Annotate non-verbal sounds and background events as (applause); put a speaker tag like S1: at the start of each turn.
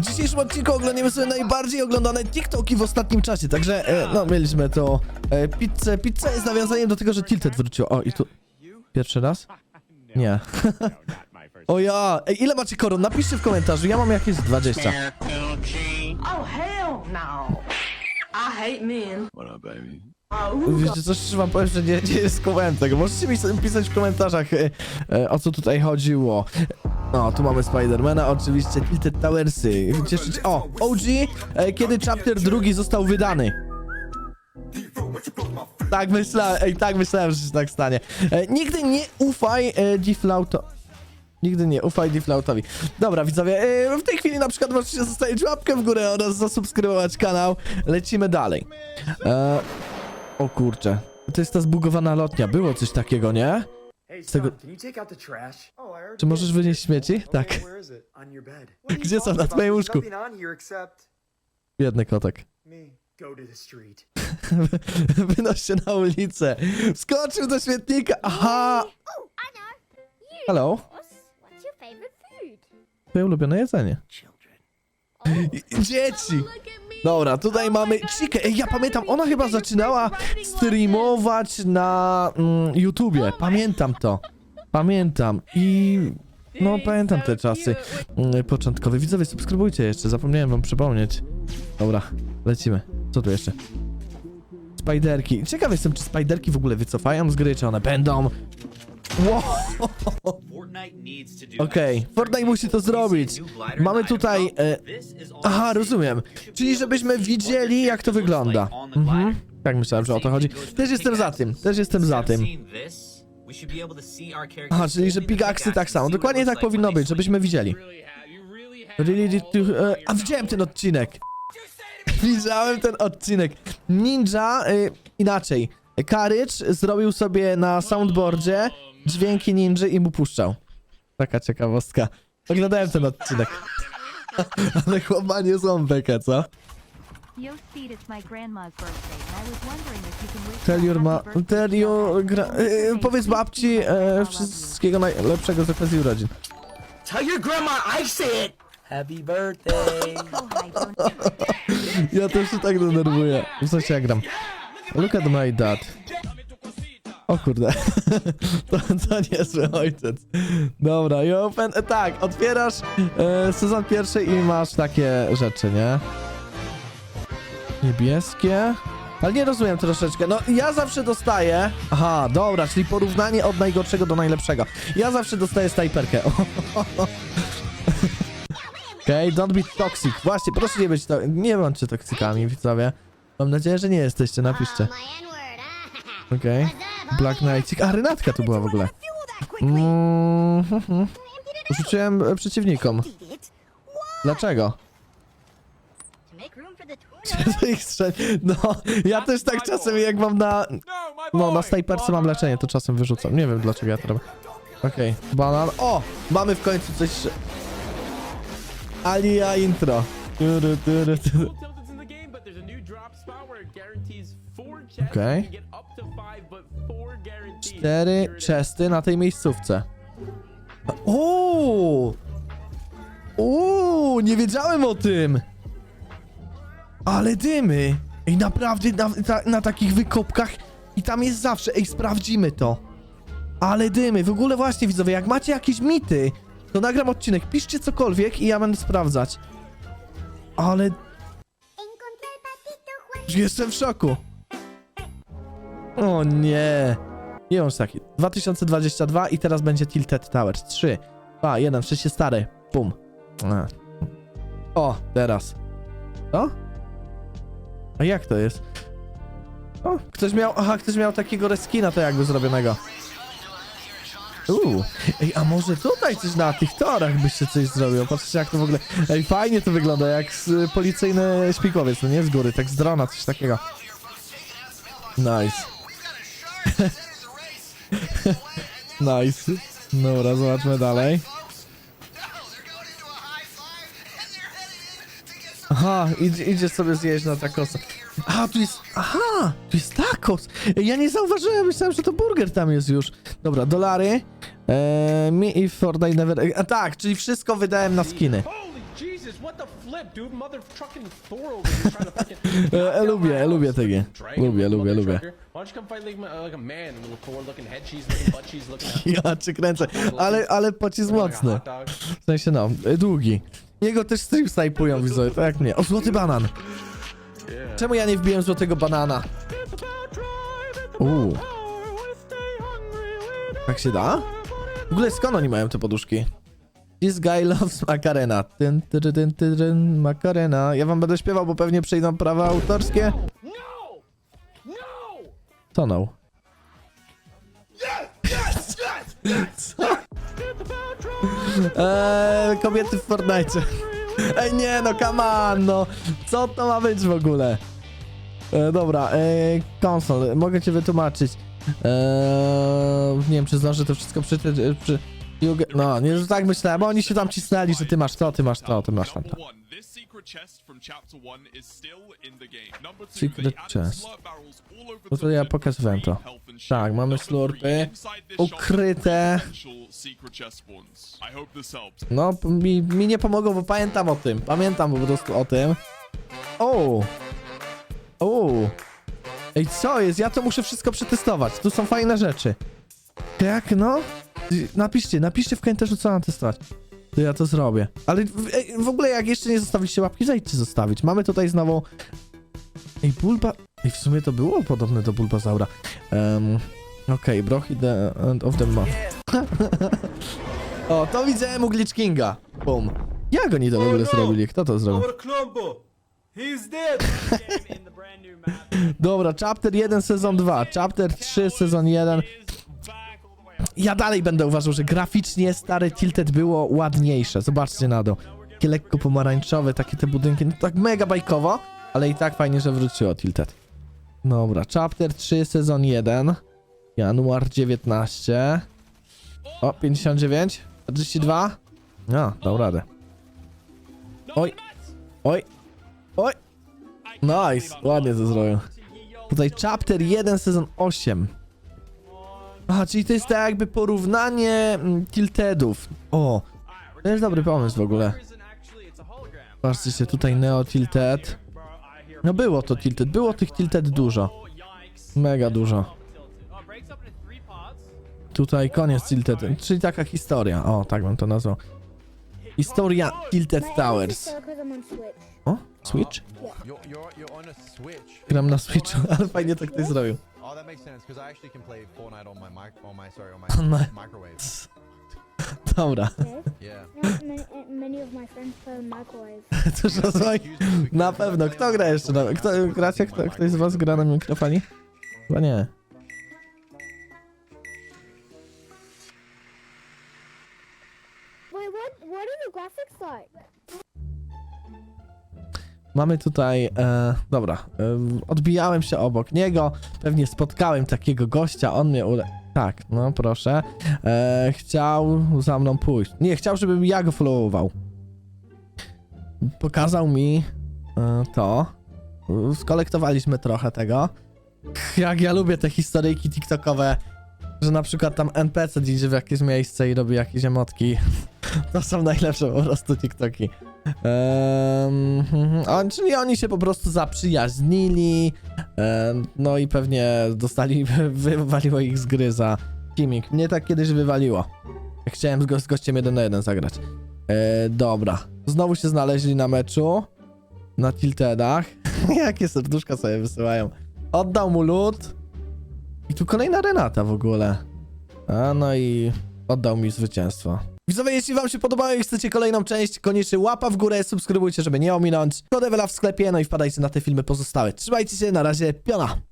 S1: W dzisiejszym odcinku oglądamy sobie najbardziej oglądane TikToki w ostatnim czasie, także e, no mieliśmy to e, pizzę. Pizza jest nawiązaniem do tego, że Tilted wrócił. O i tu pierwszy raz? Nie. (laughs) o ja, Ej, ile macie koron? Napiszcie w komentarzu, ja mam jakieś 20.
S2: Oh hell no! I hate men.
S3: What up, baby?
S2: Oh,
S1: Wiecie co, szczerze wam powiem, że nie, nie jest tego. Możecie mi sobie pisać w komentarzach, e, e, o co tutaj chodziło. No, tu mamy Spidermana, oczywiście Tilted Towersy. Cieszyć... O, OG, e, kiedy chapter drugi został wydany. Tak myślałem, ej, tak myślałem, że się tak stanie. E, nigdy nie ufaj e, Deflauto... Nigdy nie, ufaj Deflautowi. Dobra, widzowie, e, w tej chwili na przykład możecie zostawić łapkę w górę oraz zasubskrybować kanał. Lecimy dalej. E, o kurczę. To jest ta zbugowana lotnia. Było coś takiego, nie? Z tego-
S4: son, can you take out the trash? Oh, I already
S1: Czy możesz wynieść śmieci? Tak.
S4: Okay, where is it? On your bed. What are you
S1: Gdzie są? Na twoim łóżku. Biedny kotek.
S4: me. Go to the street. (laughs)
S1: Wynoś się na ulicę. Wskoczył do świetnika. Aha!
S5: Oh.
S1: Hello. Twoje ulubione jedzenie. I- Dzieci! Dobra, tutaj mamy Chikę. Ej, ja pamiętam, ona chyba zaczynała streamować na mm, YouTubie. Pamiętam to. Pamiętam. I... No, pamiętam te czasy mm, początkowe. Widzowie, subskrybujcie jeszcze, zapomniałem wam przypomnieć. Dobra, lecimy. Co tu jeszcze? Spiderki. Ciekaw jestem, czy Spiderki w ogóle wycofają z gry, czy one będą. Wow. Okej, Fortnite musi to zrobić. Mamy tutaj... E, aha, rozumiem. Czyli żebyśmy widzieli, jak to wygląda. Mhm. Tak myślałem, że o to chodzi. Też jestem za tym, też jestem za tym. Aha, czyli że pickaxy tak samo. Dokładnie tak powinno być, żebyśmy widzieli. Really did to, e, a widziałem ten odcinek. Widziałem ten odcinek. Ninja, y, inaczej. Karycz zrobił sobie na soundboardzie dźwięki ninja i mu puszczał. Taka ciekawostka. Oglądałem ten odcinek. (laughs) Ale chłop ma niezłą bekę, co?
S6: Yo, Speed, it's my grandma's birthday, and I was wondering if you can wish
S1: Tell your ma... Tell you...
S6: to
S1: Gra... y, powiedz babci e, wszystkiego najlepszego z okazji urodzin.
S4: Tell your grandma I said happy birthday. (laughs)
S6: Don't
S1: Ja też się tak denerwuję. W sensie ja gram. Look at my dad. O kurde. (laughs) To, to niezły ojciec. Dobra, you open... Tak, otwierasz e, sezon pierwszy i masz takie rzeczy, nie? Niebieskie. Ale nie rozumiem troszeczkę. No, ja zawsze dostaję... Aha, dobra, czyli porównanie od najgorszego do najlepszego. Ja zawsze dostaję snajperkę. (laughs) Okej, don't be toxic. Właśnie, proszę nie być to... Nie bądźcie toksykami, widzowie. Mam nadzieję, że nie jesteście, napiszcie.
S5: Oh, my N-word. ah.
S1: Okej.
S5: Up,
S1: Black Knight. A, Renatka tu była w ogóle. Mm, mhm. Rzuciłem e, przeciwnikom. Dlaczego? (laughs) Ich. No, ja też tak czasem jak mam na... No, na snajperce mam leczenie, to czasem wyrzucam. Nie wiem dlaczego ja to robię. Okej, banan. O! Mamy w końcu coś... Alia intro.
S7: Chests.
S1: Okay. Cztery chesty na tej miejscówce. Uuu! Uuu, nie wiedziałem o tym! Ale dymy! Ej, naprawdę na, na, na takich wykopkach i tam jest zawsze, ej, sprawdzimy to. Ale dymy, w ogóle właśnie widzowie, jak macie jakieś mity, to nagram odcinek, piszcie cokolwiek i ja będę sprawdzać. Ale. Jestem w szoku. O nie. Nie bądź taki. 2022 i teraz będzie Tilted Towers. 3, 2, 1, wszystkie stare. Bum. O, teraz. Co? A jak to jest? O, ktoś miał, aha, ktoś miał takiego reskina to jakby zrobionego. Uuu, ej, a może tutaj coś na tych torach byście coś zrobił? Patrzcie jak to w ogóle, ej, fajnie to wygląda, jak z, policyjny śmigłowiec, no nie z góry, tak z drona, coś takiego. Nice. (laughs) nice. Dobra, zobaczmy dalej. Aha, idzie, idzie sobie zjeść na takosa. Aha, tu jest, aha, tu jest tacos. Ja nie zauważyłem, myślałem, że to burger tam jest już. Dobra, dolary. Eee, me i Fortnite never... A tak, czyli wszystko wydałem na skiny. E, e, lubię,
S7: my
S1: lubię.
S7: Dragon,
S1: Lubię, lubię, lubię.
S7: trucker. Why don't you come fight like, like a man, little Thor looking head cheese looking butt cheese looking. (laughs)
S1: Ja cię kręcę, ale, ale pocisk mocny. W sensie no, e, długi. Jego też stream snajpują widzowie, tak jak mnie. O, złoty banan. Czemu ja nie wbiłem złotego banana? Uuu. Tak się da? W ogóle skąd oni mają te poduszki? This guy loves Macarena. Tyn, tyn, tyn, tyn, tyn, Macarena. Ja wam będę śpiewał, bo pewnie przejdą prawa autorskie. Co no? Co? Eee, kobiety w Fortnite. Ej, nie no, come on, no. Co to ma być w ogóle? E, dobra, e, konsol, mogę cię wytłumaczyć. E, nie wiem, czy zdążę to wszystko przeczytać. e, Przy, Juge- no, nie, że tak myślałem, bo oni się tam cisnęli, że ty masz to, ty masz to, ty masz tam to.
S3: Number one, this secret chest
S1: No to ja pokazywałem to. Tak, mamy slurpy ukryte. No, mi, mi nie pomogło, bo pamiętam o tym. Pamiętam po prostu o tym. O! O! Ej, co jest? Ja to muszę wszystko przetestować. Tu są fajne rzeczy. Jak, no? Napiszcie, napiszcie w komentarzu, co mam testować. To ja to zrobię. Ale w, ej, w ogóle, jak jeszcze nie zostawiliście łapki, zajdźcie zostawić. Mamy tutaj znowu... Ej, Bulba... Ej, w sumie to było podobne do Bulbazaura. Um, Okej, okay, Brochy the end of the month. (laughs) O, to widziałem u Glitch Kinga. Bum. Jak oni to w ogóle zrobili? Kto to zrobił?
S4: Our. He's dead. (laughs)
S1: Dobra, chapter 1, sezon 2, chapter 3, sezon 1. Ja dalej będę uważał, że graficznie stare Tilted było ładniejsze. Zobaczcie na to. Takie lekko pomarańczowe, takie te budynki, no tak mega bajkowo, ale i tak fajnie, że wróciło Tilted. Dobra, chapter 3, sezon 1. Januar 19. O, 59. 42. No, dał radę. Oj. Oj. Oj. Nice, ładnie to zrobił. Tutaj chapter 1, sezon 8. Aha, czyli to jest tak jakby porównanie mm, tiltedów. O, to jest dobry pomysł w ogóle. Patrzcie się, tutaj Neo Tilted. No było to Tilted, było tych Tilted dużo. Mega dużo. Tutaj koniec Tilted, czyli taka historia. O, tak bym to nazwał. Historia Tilted Towers. O, Switch? Gram na Switchu, (laughs) ale fajnie to ktoś zrobił.
S8: Oh, that makes sense because I actually can play Fortnite on my mic, on my sorry, on my,
S1: On my-
S8: microwave. (laughs)
S1: Dobra,
S5: Yes.
S8: Yeah.
S5: Not many, many of my friends play on microwave.
S1: cóż rozwoj. Na pewno. Kto gra jeszcze? Na... Kto, gracie? Kto, ktoś z was gra na mikrofonie? Chyba nie.
S5: Wait, what? What are the graphics like?
S1: Mamy tutaj, e, dobra, e, odbijałem się obok niego, pewnie spotkałem takiego gościa, on mnie ule... Tak, no proszę. E, chciał za mną pójść. Nie, chciał, żebym ja go followował. Pokazał mi e, to. Skolektowaliśmy trochę tego. Jak ja lubię te historyjki tiktokowe, że na przykład tam NPC idzie w jakieś miejsce i robi jakieś emotki. (laughs) To są najlepsze po prostu tiktoki. A, czyli oni się po prostu zaprzyjaźnili, em, no i pewnie dostali, (laughs) wywaliło ich z gry za teaming. Mnie tak kiedyś wywaliło. Chciałem z, go, z gościem jeden na jeden zagrać. E, dobra. Znowu się znaleźli na meczu. Na tiltedach. (laughs) Jakie serduszka sobie wysyłają. Oddał mu lód. I tu kolejna Renata w ogóle. A no i oddał mi zwycięstwo. Widzowie, jeśli wam się podobało i chcecie kolejną część, koniecznie łapa w górę, subskrybujcie, żeby nie ominąć. Kodewela w sklepie, no i wpadajcie na te filmy pozostałe. Trzymajcie się, na razie, piona!